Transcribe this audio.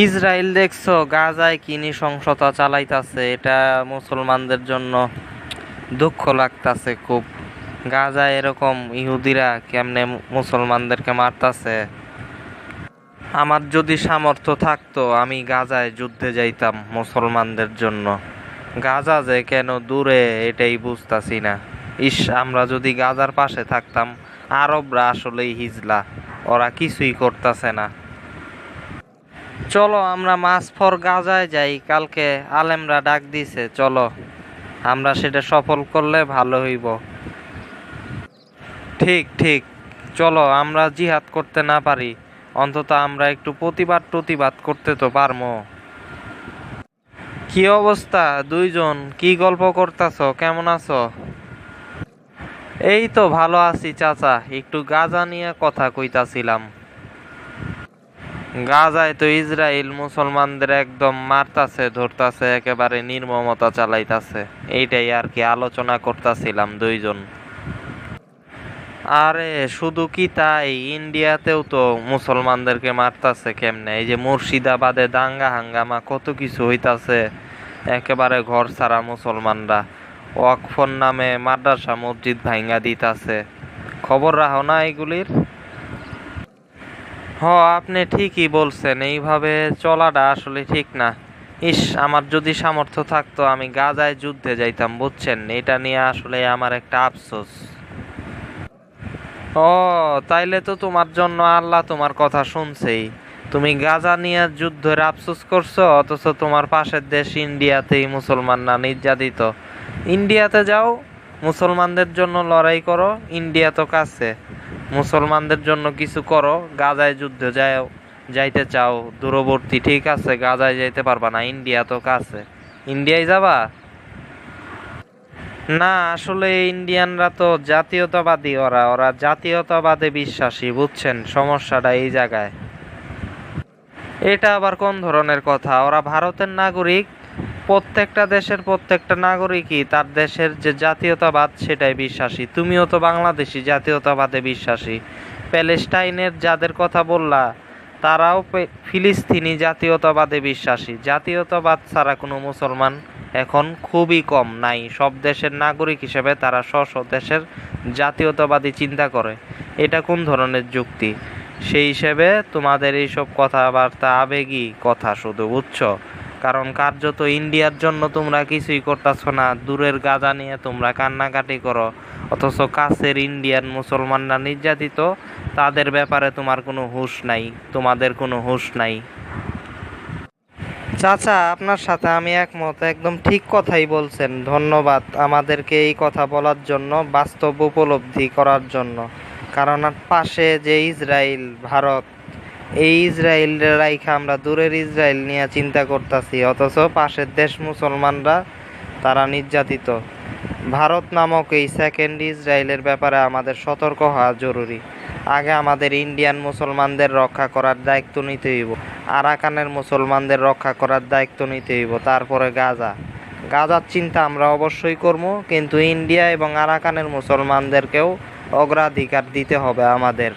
Israel দেখছ, গাজায় কি নৃশংসতা চালাইতাছে, এটা মুসলমানদের জন্য দুঃখ লাগতাছে খুব। গাজায় এরকম ইহুদিরা কেমনে মুসলমানদেরকে মারতাছে? আমার যদি সামর্থ্য থাকতো, আমি গাজায় যুদ্ধে যাইতাম মুসলমানদের জন্য। গাজা যে কেন দূরে, এটাই বুঝতাছি না। ইস, আমরা যদি গাজার পাশে থাকতাম, আরবরা আসলেই হিজলা, ওরা কিছুই করতাছে না। চলো, আমরা মাছ ফর গাজায় যাই। কালকে আলেমরা ডাক দিছে, চলো। আমরা সেটা সফল করলে ভালো হইব। ঠিক ঠিক। চলো, আমরা জিহাদ করতে না পারি। অন্তত আমরা একটু প্রতিবাদ প্রতিবাদ করতে তো পারমো। কি অবস্থা? দুইজন, কি গল্প করতাছো? কেমন আছো? এই তো ভালো আছি, চাচা। একটু গাজা নিয়ে কথা কইতাছিলাম। গাজায় তো ইসরায়েল মুসলমানদের একদম মারতাছে, ধরতাছে, একেবারে নির্মমতা চালাইতাছে। এইটাই আর কি আলোচনা করতাছিলাম দুইজন। আরে, শুধু কি তাই? ইন্ডিয়াতেও তো মুসলমানদেরকে মারতাছে কেমনে? এই যে মুর্শিদাবাদে দাঙ্গা হাঙ্গামা, কত কিছু হইতাছে, একেবারে ঘর ছাড়া মুসলমানরা। ওয়াকফর নামে মাদ্রাসা মসজিদ ভাঙ্গা দিতাছে। খবর রাখো না এগুলির? হ, আপনি ঠিকই বলছেন। এইভাবে চলাটা আসলে ঠিক না। ইস, আমার যদি সামর্থ্য থাকতো, আমি গাজায় যুদ্ধে যাইতাম, বুঝছেন? এটা নিয়ে আসলে আমার একটা আফসোস। ও, তাইলে তো তোমার জন্য আল্লাহ তোমার কথা শুনছেই। তুমি গাজা নিয়ে যুদ্ধের আফসোস করছ, অথচ তোমার পাশের দেশ ইন্ডিয়াতেই মুসলমানরা নির্যাতিত। ইন্ডিয়াতে যাও, মুসলমানদের জন্য লড়াই করো, ইন্ডিয়া তো কাছে। মুসলমানদের জন্য কিছু করো, গাজায় যুদ্ধে যাও, যাইতে চাও, দূরবর্তী, ঠিক আছে, গাজায় যাইতে পারবা না, ইন্ডিয়া তো কাছে। ইন্ডিয়ায় যাবা? না, আসলে ইন্ডিয়ানরা তো জাতীয়তাবাদী ওরা ওরা জাতীয়তাবাদে বিশ্বাসী, বুঝছেন? সমস্যাটা এই জায়গায়। এটা আবার কোন ধরনের কথা? ওরা ভারতের নাগরিক প্রত্যেকটা দেশের প্রত্যেকটা নাগরিকই তার দেশের যে জাতীয়তাবাদ সেটাই বিশ্বাসী। তুমিও তো বাংলাদেশি, জাতীয়তাবাদে বিশ্বাসী। প্যালেস্টাইনের যাদের কথা বললা, তারাও ফিলিস্তিনি জাতীয়তাবাদে বিশ্বাসী। জাতীয়তাবাদ ছাড়া কোনো মুসলমান এখন খুবই কম নাই। সব দেশের নাগরিক হিসেবে তারা স্ব দেশের জাতীয়তাবাদী চিন্তা করে। এটা কোন ধরনের যুক্তি? সেই হিসেবে তোমাদের এইসব কথাবার্তা আবেগী কথা শুধু, বুঝছ? কারণ কার্যত ইন্ডিয়ার জন্য তোমরা কিছুই করতেছো না। দূরের গাজা নিয়ে তোমরা কান্নাকাটি করো। অথচ কাছের ইন্ডিয়ান মুসলমানরা নির্যাতিত, তাদের ব্যাপারে তোমার কোনো হুঁশ নাই। তোমাদের কোনো হুঁশ নাই। চাচা, আপনার সাথে আমি একমত। একদম ঠিক কথাই বলছেন। ধন্যবাদ আমাদেরকে এই কথা বলার জন্য, বাস্তব উপলব্ধি করার জন্য। কারণ পাশে যে ইসরায়েল, ভারত এই ইসরায়েল রাইখা আমরা দূরের ইসরায়েল নিয়ে চিন্তা করতেছি, অথচ পাশের দেশ মুসলমানরা তারা নির্যাতিত। ভারত নামক এই সেকেন্ড ইসরায়েলের ব্যাপারে আমাদের সতর্ক হওয়া জরুরি। আগে আমাদের ইন্ডিয়ান মুসলমানদের রক্ষা করার দায়িত্ব নিতে হইব, আরাকানের মুসলমানদের রক্ষা করার দায়িত্ব নিতে হইব, তারপরে গাজা। গাজার চিন্তা আমরা অবশ্যই করব, কিন্তু ইন্ডিয়া এবং আরাকানের মুসলমানদেরকেও অগ্রাধিকার দিতে হবে আমাদের।